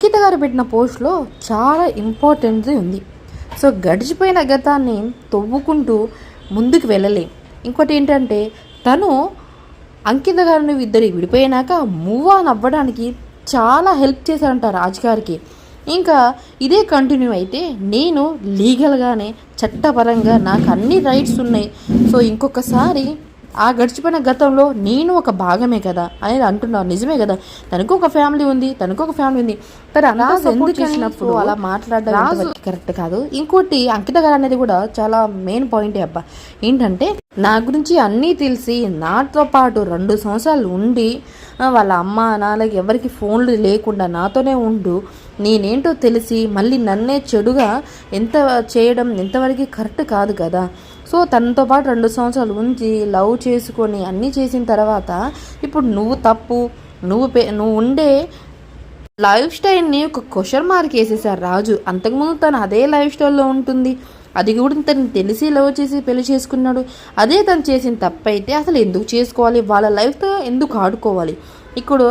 అంకిత గారు పెట్టిన పోస్ట్లో చాలా ఇంపార్టెన్స్ ఉంది. సో గడిచిపోయిన గతాన్ని తవ్వుకుంటూ ముందుకు వెళ్ళలేం. ఇంకోటి ఏంటంటే తను అంకిత గారిని ఇద్దరు విడిపోయినాక మూవ్ ఆన్ అవ్వడానికి చాలా హెల్ప్ చేశారంట రాజుగారికి ఇంకా ఇదే కంటిన్యూ అయితే నేను లీగల్గానే చట్టపరంగా నాకు అన్ని రైట్స్ ఉన్నాయి. సో ఇంకొకసారి ఆ గడిచిపోయిన గతంలో నేను ఒక భాగమే కదా అనేది అంటున్నాను నిజమే కదా. తనకు ఒక ఫ్యామిలీ ఉంది తనకు ఒక ఫ్యామిలీ ఉంది. తను అలా ఎందుకు చేసినప్పుడు అలా మాట్లాడడం కరెక్ట్ కాదు. ఇంకోటి అంకిత గారు అనేది కూడా చాలా మెయిన్ పాయింటే అబ్బా. ఏంటంటే నా గురించి అన్నీ తెలిసి నాతో పాటు రెండు సంవత్సరాలు ఉండి వాళ్ళ అమ్మ నాన్నకి ఎవరికి ఫోన్లు లేకుండా నాతోనే ఉండు. నేనేంటో తెలిసి మళ్ళీ నన్నే చెడుగా ఎంత చేయడం ఎంతవరకు కరెక్ట్ కాదు కదా. సో తనతో పాటు రెండు సంవత్సరాలు ఉంచి లవ్ చేసుకొని అన్నీ చేసిన తర్వాత ఇప్పుడు నువ్వు తప్పు నువ్వు పే నువ్వు ఉండే లైఫ్ స్టైల్ని ఒక క్వశ్చన్ మార్క్ వేసేసారు రాజు. అంతకుముందు తను అదే లైఫ్ స్టైల్లో ఉంటుంది. అది కూడా తను తెలిసి లవ్ చేసి పెళ్ళి చేసుకున్నాడు. అదే తను చేసిన తప్పైతే అసలు ఎందుకు చేసుకోవాలి? వాళ్ళ లైఫ్తో ఎందుకు ఆడుకోవాలి? ఇప్పుడు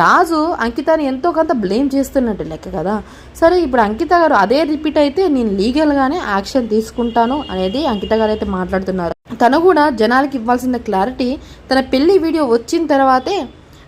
రాజు అంకితాని ఎంతో కొంత బ్లేమ్ చేస్తున్నట్టు లెక్క కదా? సరే ఇప్పుడు అంకిత గారు అదే రిపీట్ అయితే నేను లీగల్గానే యాక్షన్ తీసుకుంటాను అనేది అంకిత గారు అయితే మాట్లాడుతున్నారు. తను కూడా జనాలకి ఇవ్వాల్సిన క్లారిటీ తన పెళ్ళి వీడియో వచ్చిన తర్వాతే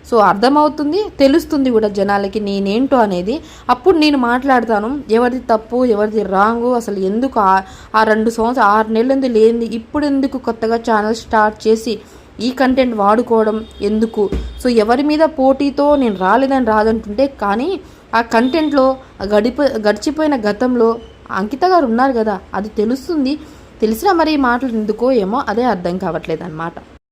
సో అర్థమవుతుంది తెలుస్తుంది కూడా జనాలకి నేనేంటో అనేది. అప్పుడు నేను మాట్లాడతాను ఎవరిది తప్పు ఎవరిది రాంగు అసలు ఎందుకు ఆ- ఆ రెండు సంవత్సరం ఆరు నెలలు లేనిది ఇప్పుడు ఎందుకు కొత్తగా ఛానల్ స్టార్ట్ చేసి ఈ కంటెంట్ వాడుకోవడం ఎందుకు? సో ఎవరి మీద పోటీతో నేను రాలేదని రాదంటుంటే కానీ ఆ కంటెంట్లో గడిపో గడిచిపోయిన గతంలో అంకిత గారు ఉన్నారు కదా అది తెలుస్తుంది. తెలిసినా మరి మాటలు ఎందుకో ఏమో అదే అర్థం కావట్లేదు అనమాట